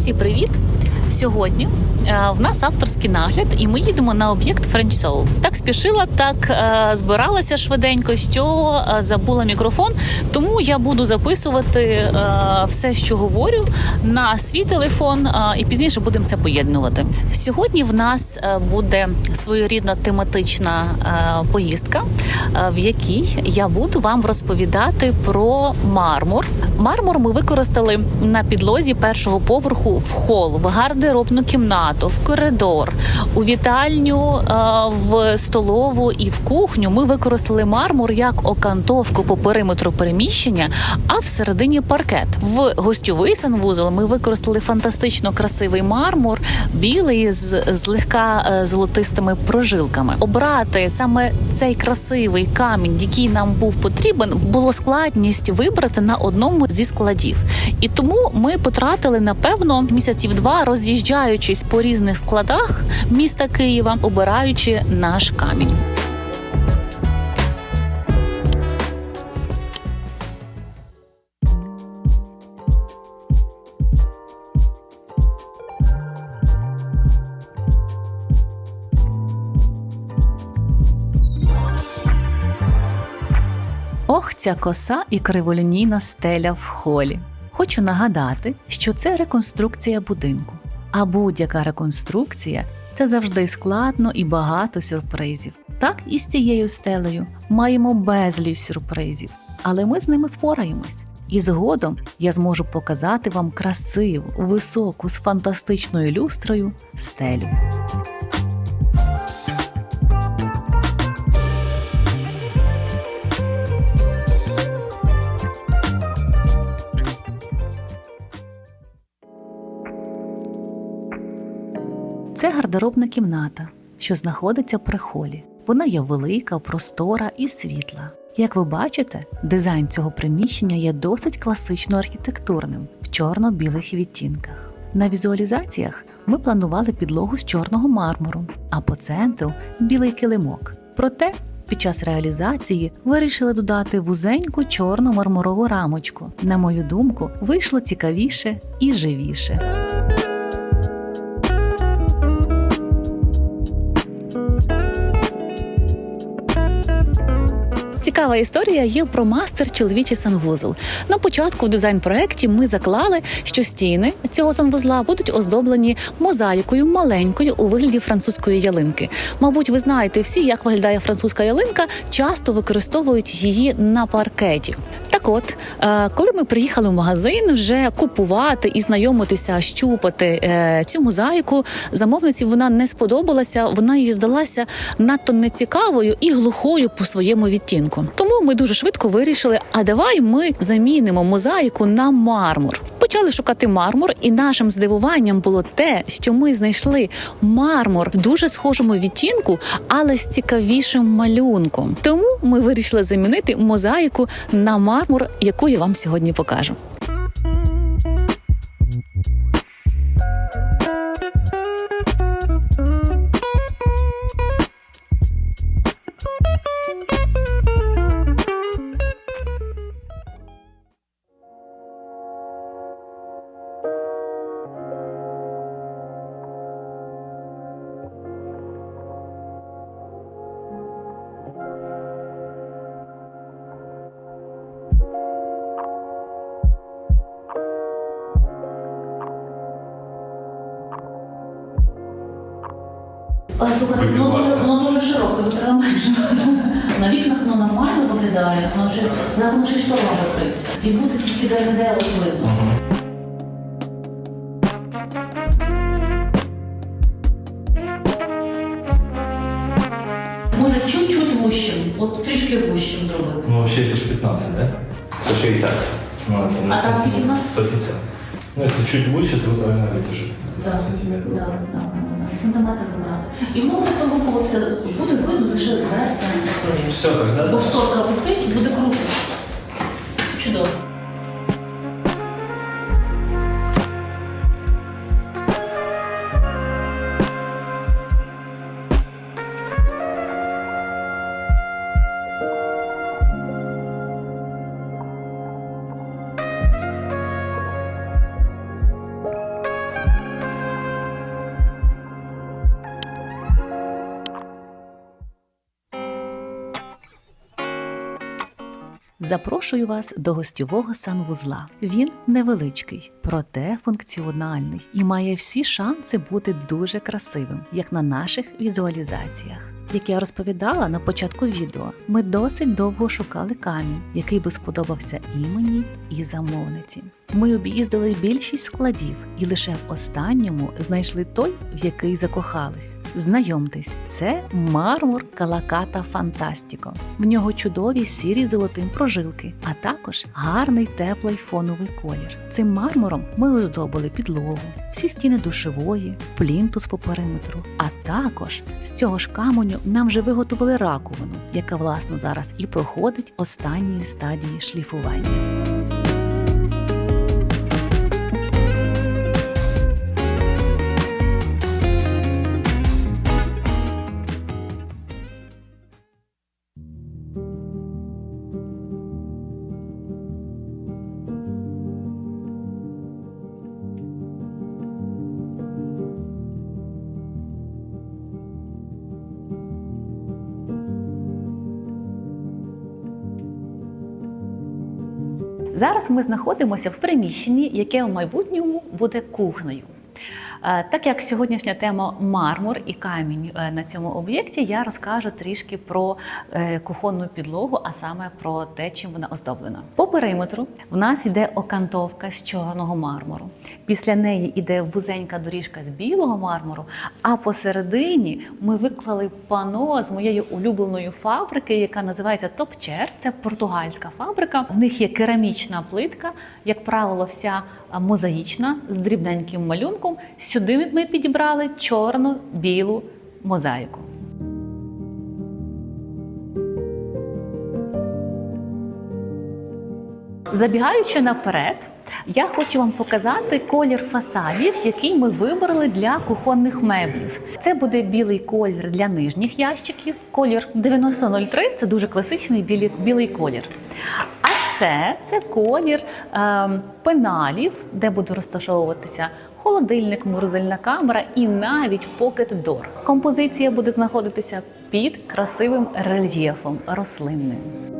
Друзі, привіт! Сьогодні е, в нас авторський нагляд, і ми їдемо на об'єкт French Soul. Так спішила, так е, збиралася швиденько, що е, забула мікрофон. Тому я буду записувати все, що говорю, на свій телефон, і пізніше будемо це поєднувати. Сьогодні в нас буде своєрідна тематична поїздка, в якій я буду вам розповідати про мармур. Мармур ми використали на підлозі першого поверху в хол, в гардеробну кімнату, в коридор, у вітальню, е, в столову і в кухню. Ми використали мармур як окантовку по периметру переміщення, а всередині паркет. В гостьовий санвузол ми використали фантастично красивий мармур, білий з злегка е, золотистими прожилками. Обрати саме цей красивий камінь, який нам був потрібен, було складність вибрати на одному зі складів. І тому ми потратили напевно місяців два, роз'їжджаючись по різних складах міста Києва, обираючи наш камінь. Ох, ця коса і криволінійна стеля в холі. Хочу нагадати, що це реконструкція будинку. А будь-яка реконструкція це завжди складно і багато сюрпризів. Так і з цією стелею маємо безліч сюрпризів, але ми з ними впораємось. І згодом я зможу показати вам красиву, високу з фантастичною люстрою стелю. Гардеробна кімната, що знаходиться при холі. Вона є велика, простора і світла. Як ви бачите, дизайн цього приміщення є досить класично архітектурним в чорно-білих відтінках. На візуалізаціях ми планували підлогу з чорного мармуру, а по центру білий килимок. Проте під час реалізації вирішили додати вузеньку чорну мармурову рамочку. На мою думку, вийшло цікавіше і живіше. Цікава історія є про мастер чоловічий санвузол. На початку в дизайн-проекті ми заклали, що стіни цього санвузла будуть оздоблені мозаїкою маленькою у вигляді французької ялинки. Мабуть, ви знаєте всі, як виглядає французька ялинка, часто використовують її на паркеті. Так от, е, коли ми приїхали в магазин вже купувати і знайомитися, щупати е, цю мозаїку, замовниці вона не сподобалася, вона їй здалася надто нецікавою і глухою по своєму відтінку. Тому ми дуже швидко вирішили: а давай ми замінимо мозаїку на мармур. Почали шукати мармур, і нашим здивуванням було те, що ми знайшли мармур в дуже схожому відтінку, але з цікавішим малюнком. Тому ми вирішили замінити мозаїку на мармур, яку я вам сьогодні покажу. Слухайте, Будь воно дуже, ласка. воно дуже широке, його треба менше. На вікнах воно нормально виглядає, воно ще зараз воно ще й шторма закриється. І буде тільки де де от видно. Може чуть-чуть вущим, от трішки вущим зробити. Ну, вообще это же 15, да? 160. Ну, это на А там сантиметр. скільки у нас? 150. Ну, если чуть выше, то, наверное, это же Да, 15 сантиметров. Да, да, да, да. Сантиметр збирати. І воно буде вирухуватися, буде видно лише верхня історія. Все тогда, Бо шторка висить і буде круто. Чудово. Запрошую вас до гостьового санвузла. Він невеличкий, проте функціональний і має всі шанси бути дуже красивим, як на наших візуалізаціях. Як я розповідала на початку відео, ми досить довго шукали камінь, який би сподобався і мені, і замовниці. Ми об'їздили більшість складів і лише в останньому знайшли той, в який закохались. Знайомтесь, це мармур Калаката Фантастіко. В нього чудові сірі золотим прожилки, а також гарний теплий фоновий колір. Цим мармуром ми оздобили підлогу, всі стіни душевої, плінтус по периметру. А також з цього ж каменю нам вже виготовили раковину, яка власне зараз і проходить останні стадії шліфування. Зараз ми знаходимося в приміщенні, яке в майбутньому буде кухнею. Е, Так як сьогоднішня тема мармур і камінь е, на цьому об'єкті, я розкажу трішки про е, кухонну підлогу, а саме про те, чим вона оздоблена. По периметру в нас йде окантовка з чорного мармуру. Після неї йде вузенька доріжка з білого мармуру. А посередині ми виклали пано з моєї улюбленої фабрики, яка називається Топчер. Це португальська фабрика. В них є керамічна плитка, як правило, вся мозаїчна з дрібненьким малюнком. Сюди ми підібрали чорно-білу мозаїку. Забігаючи наперед, я хочу вам показати колір фасадів, який ми вибрали для кухонних меблів. Це буде білий колір для нижніх ящиків. Колір 9003 – це дуже класичний білий, білий колір. А це, це колір е, пеналів, де буде розташовуватися холодильник, морозильна камера і навіть покет-дор. Композиція буде знаходитися під красивим рельєфом рослинним.